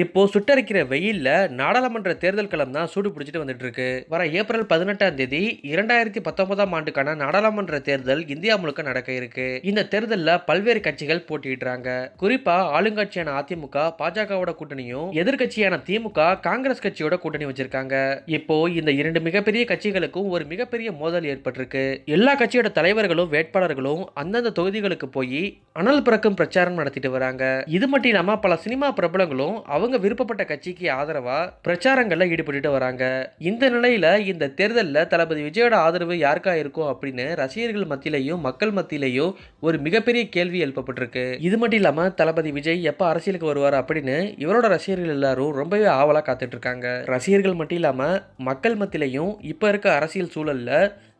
இப்போது சுட்டரிக்கிற வெயிலில் நாடாளுமன்ற தேர்தல் களம் தான் சூடு பிடிச்சிட்டு வந்துட்டு இருக்கு வர ஏப்ரல் பதினெட்டாம் தேதி இரண்டாயிரத்தி பத்தொன்பதாம் ஆண்டுக்கான நாடாளுமன்ற தேர்தல் இந்தியா முழுக்க நடக்க இருக்கு. இந்த தேர்தலில் பல்வேறு கட்சிகள் போட்டியிடுறாங்க. குறிப்பா ஆளுங்கட்சியான அதிமுக பாஜகவோட கூட்டணியும் எதிர்க்கட்சியான திமுக காங்கிரஸ் கட்சியோட கூட்டணி வச்சிருக்காங்க. இப்போ இந்த இரண்டு மிகப்பெரிய கட்சிகளுக்கும் ஒரு மிகப்பெரிய மோதல் ஏற்பட்டிருக்கு. எல்லா கட்சியோட தலைவர்களும் வேட்பாளர்களும் அந்தந்த தொகுதிகளுக்கு போய் அனல் பிறக்கும் பிரச்சாரம் நடத்திட்டு வராங்க. இது மட்டும் இல்லாமல் பல சினிமா பிரபலங்களும் அவங்க விருப்பப்பட்ட கட்சிக்கு ஆதரவா பிரச்சாரங்கள்ல ஈடுபட்டுட்டு வராங்க. இந்த நிலையில இந்த தேர்தலில் தளபதி விஜயோட ஆதரவு யாருக்கா இருக்கும் அப்படின்னு ரசிகர்கள் மத்தியிலையும் மக்கள் மத்தியிலையும் ஒரு மிகப்பெரிய கேள்வி எழுப்பப்பட்டிருக்கு. இது மட்டும் இல்லாம தளபதி விஜய் எப்ப அரசியலுக்கு வருவார் அப்படின்னு இவரோட ரசிகர்கள் எல்லாரும் ரொம்பவே ஆவலா காத்துட்டு இருக்காங்க. ரசிகர்கள் மட்டும் இல்லாம மக்கள் மத்தியிலையும் இப்ப இருக்க அரசியல் சூழல்ல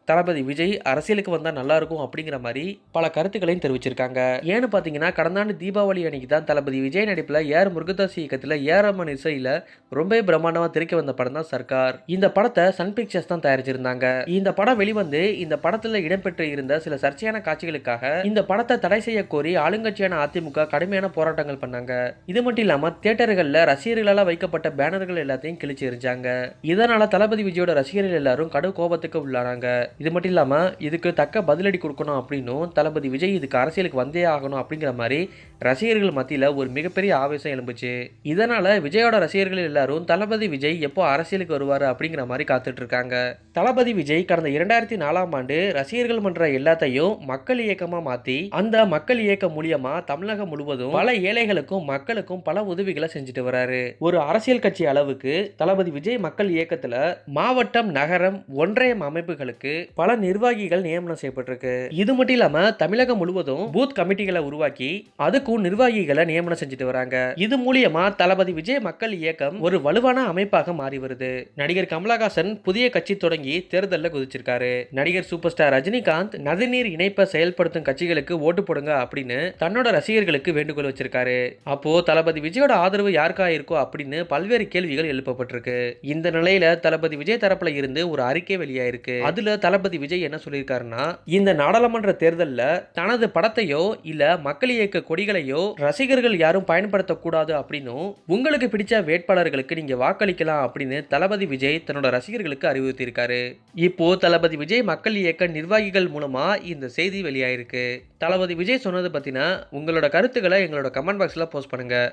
தளபதி விஜய் அரசியலுக்கு வந்தால் நல்லா இருக்கும் அப்படிங்கிற மாதிரி பல கருத்துக்களையும் தெரிவிச்சிருக்காங்க. ஏன்னு பார்த்தீங்கன்னா கடந்த ஆண்டு தீபாவளி அன்னைக்கு தான் தளபதி விஜய் நடிப்பில் ஏர் முருகதாஸ் இயக்கத்தில் ஏரமன் இசையில் ரொம்ப பிரம்மாண்டமாக திரைக்க வந்த படம் தான் சர்க்கார். இந்த படத்தை சன் பிக்சர்ஸ் தான் தயாரிச்சிருந்தாங்க. இந்த படம் வெளிவந்து இந்த படத்தில் இடம்பெற்று இருந்த சில சர்ச்சையான காட்சிகளுக்காக இந்த படத்தை தடை செய்ய கோரி ஆளுங்கட்சியான அதிமுக கடுமையான போராட்டங்கள் பண்ணாங்க. இது மட்டும் இல்லாமல் தியேட்டர்களில் ரசிகர்களால் வைக்கப்பட்ட பேனர்கள் எல்லாத்தையும் கிழிச்சு எரிஞ்சாங்க இதனால தளபதி விஜயோட ரசிகர்கள் எல்லாரும் கடும் கோபத்துக்கு உள்ளானாங்க. இது மட்டும் இல்லாமல் இதுக்கு தக்க பதிலடி கொடுக்கணும் அப்படின்னும் தளபதி விஜய் இதுக்கு அரசியலுக்கு வந்தே ஆகணும் அப்படிங்கிற மாதிரி ரசிகர்கள் மத்தியில் ஒரு மிகப்பெரிய ஆவேசம் எழும்புச்சு. இதனால் விஜயோட ரசிகர்கள் எல்லாரும் தளபதி விஜய் எப்போ அரசியலுக்கு வருவார் அப்படிங்கிற மாதிரி காத்துட்டு இருக்காங்க. தளபதி விஜய் கடந்த இரண்டாயிரத்தி நாலாம் ஆண்டு ரசிகர்கள் மன்ற எல்லாத்தையும் மக்கள் இயக்கமாக மாற்றி அந்த மக்கள் இயக்கம் மூலியமாக தமிழகம் முழுவதும் பல ஏழைகளுக்கும் மக்களுக்கும் பல உதவிகளை செஞ்சுட்டு வராரு. ஒரு அரசியல் கட்சி அளவுக்கு தளபதி விஜய் மக்கள் இயக்கத்தில் மாவட்டம் நகரம் ஒன்றியம் அமைப்புகளுக்கு பல நிர்வாகிகள் நியமனம் செய்யப்பட்டிருக்கு. இது மட்டும் இல்லாம தமிழகம் முழுவதும் பூத் கமிட்டிகளை உருவாக்கி அதுக்கும் நிர்வாகிகளை நியமனம் செஞ்சுட்டு வராங்க. இது மூலியமா தளபதி விஜய் மக்கள் இயக்கம் ஒரு வலுவான அமைப்பாக மாறி வருது. நடிகர் கமலஹாசன் புதிய கட்சி தொடங்கி தேர்தலில் குதிச்சிருக்காரு. நடிகர் சூப்பர் ஸ்டார் ரஜினிகாந்த் நதிநீர் இணைப்பை செயல்படுத்தும் கட்சிகளுக்கு ஓட்டு போடுங்க அப்படின்னு தன்னோட ரசிகர்களுக்கு வேண்டுகோள் வச்சிருக்காரு. அப்போ தளபதி விஜயோட ஆதரவு யாருக்கா இருக்கோ அப்படின்னு பல்வேறு கேள்விகள் எழுப்பப்பட்டிருக்கு. இந்த நிலையில தளபதி விஜய் தரப்புல இருந்து ஒரு அறிக்கை வெளியாயிருக்கு. அதுல தளபதி தளபதி விஜய் என்ன சொல்லியிருக்காருன்னா இந்த நாடாளுமன்ற தேர்தலில் தனது படத்தையோ இல்லை மக்கள் இயக்க கொடிகளையோ ரசிகர்கள் யாரும் பயன்படுத்தக்கூடாது அப்படின்னும் உங்களுக்கு பிடிச்ச வேட்பாளர்களுக்கு நீங்கள் வாக்களிக்கலாம் அப்படின்னு தளபதி விஜய் தன்னோட ரசிகர்களுக்கு அறிவுறுத்தியிருக்காரு. இப்போ தளபதி விஜய் மக்கள் இயக்க நிர்வாகிகள் மூலமாக இந்த செய்தி வெளியாயிருக்கு. தளபதி விஜய் சொன்னது பத்தின உங்களோட கருத்துக்களை எங்களோட கமெண்ட் பாக்ஸில் போஸ்ட் பண்ணுங்கள்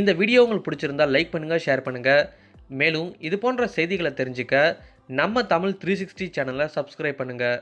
இந்த வீடியோ உங்களுக்கு பிடிச்சிருந்தா லைக் பண்ணுங்கள் ஷேர் பண்ணுங்கள் மேலும் இது போன்ற செய்திகளை தெரிஞ்சுக்க நம்ம தமிழ் த்ரீ சிக்ஸ்டி சேனலை சப்ஸ்கிரைப் பண்ணுங்கள்